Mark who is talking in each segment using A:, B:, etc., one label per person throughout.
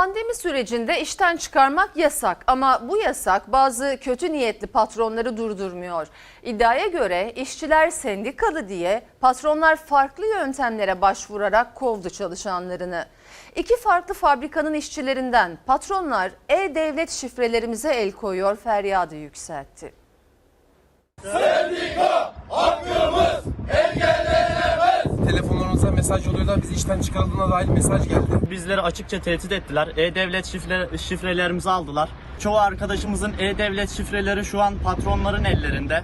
A: Pandemi sürecinde işten çıkarmak yasak ama bu yasak bazı kötü niyetli patronları durdurmuyor. İddiaya göre işçiler sendikalı diye patronlar farklı yöntemlere başvurarak kovdu çalışanlarını. İki farklı fabrikanın işçilerinden patronlar e-devlet şifrelerimize el koyuyor feryadı yükseltti.
B: Telefonlarımıza mesaj yoluyla biz işten çıkarıldığına dair mesaj geldi.
C: Bizleri açıkça tehdit ettiler. E-Devlet şifre, şifrelerimizi aldılar. Çoğu arkadaşımızın E-Devlet şifreleri şu an patronların ellerinde.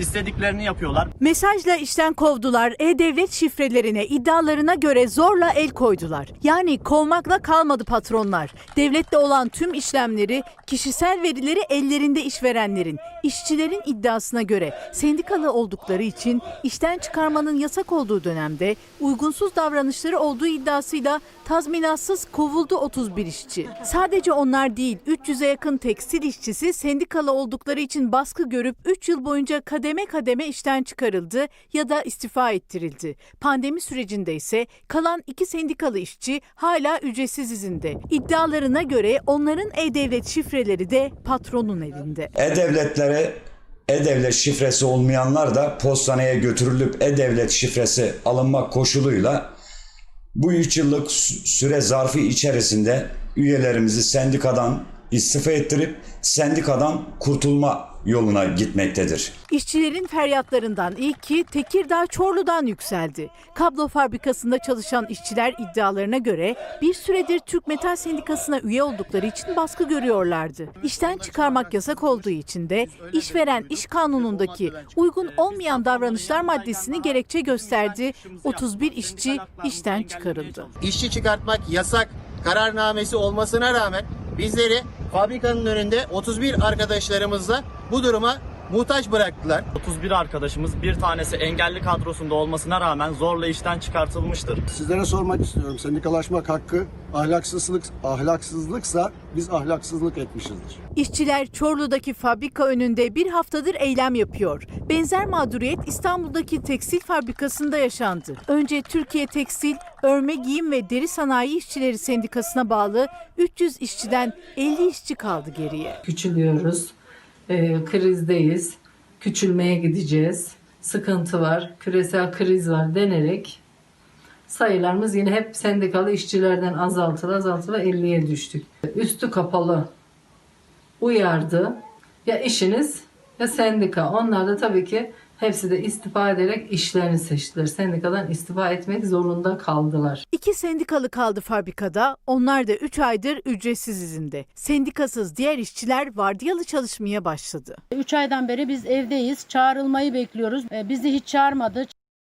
C: İstediklerini yapıyorlar.
D: Mesajla işten kovdular, e-devlet şifrelerine iddialarına göre zorla el koydular. Yani kovmakla kalmadı patronlar. Devlette olan tüm işlemleri, kişisel verileri ellerinde işverenlerin, işçilerin iddiasına göre sendikalı oldukları için işten çıkarmanın yasak olduğu dönemde uygunsuz davranışları olduğu iddiasıyla tazminatsız kovuldu 31 işçi. Sadece onlar değil 300'e yakın tekstil işçisi sendikalı oldukları için baskı görüp 3 yıl boyunca kademe kademe işten çıkarıldı ya da istifa ettirildi. Pandemi sürecinde ise kalan iki sendikalı işçi hala ücretsiz izinde. İddialarına göre onların e-devlet şifreleri de patronun elinde.
E: E-Devletlere E-Devlet şifresi olmayanlar da postaneye götürülüp E-Devlet şifresi alınmak koşuluyla bu 3 yıllık sü- süre zarfı içerisinde üyelerimizi sendikadan istifa ettirip sendikadan kurtulma yoluna gitmektedir.
D: İşçilerin feryatlarından ilki Tekirdağ Çorlu'dan yükseldi. Kablo fabrikasında çalışan işçiler iddialarına göre bir süredir Türk Metal Sendikası'na üye oldukları için baskı görüyorlardı. İşten çıkarmak yasak olduğu için de işveren iş kanunundaki uygun olmayan davranışlar maddesini gerekçe gösterdi. 31 işçi işten çıkarıldı.
F: işçi çıkartmak yasak kararnamesi olmasına rağmen bizleri fabrikanın önünde 31 arkadaşlarımızla bu duruma muhtaç bıraktılar.
C: 31 arkadaşımız bir tanesi engelli kadrosunda olmasına rağmen zorla işten çıkartılmıştır.
G: Sizlere sormak istiyorum. Sendikalaşmak hakkı ahlaksızlık ahlaksızlıksa biz ahlaksızlık etmişizdir.
D: İşçiler Çorlu'daki fabrika önünde bir haftadır eylem yapıyor. Benzer mağduriyet İstanbul'daki tekstil fabrikasında yaşandı. Önce Türkiye Tekstil, Örme Giyim ve Deri Sanayi İşçileri Sendikası'na bağlı 300 işçiden 50 işçi kaldı geriye.
H: küçülüyoruz. Ee, krizdeyiz. Küçülmeye gideceğiz. Sıkıntı var. Küresel kriz var denerek sayılarımız yine hep sendikalı işçilerden azaltıla azaltıla 50'ye düştük. Üstü kapalı uyardı. Ya işiniz ya sendika. Onlar da tabii ki hepsi de istifa ederek işlerini seçtiler. Sendikadan istifa etmek zorunda kaldılar.
D: İki sendikalı kaldı fabrikada. Onlar da 3 aydır ücretsiz izinde. Sendikasız diğer işçiler vardiyalı çalışmaya başladı.
I: 3 aydan beri biz evdeyiz. Çağrılmayı bekliyoruz. E, Bizi hiç çağırmadı.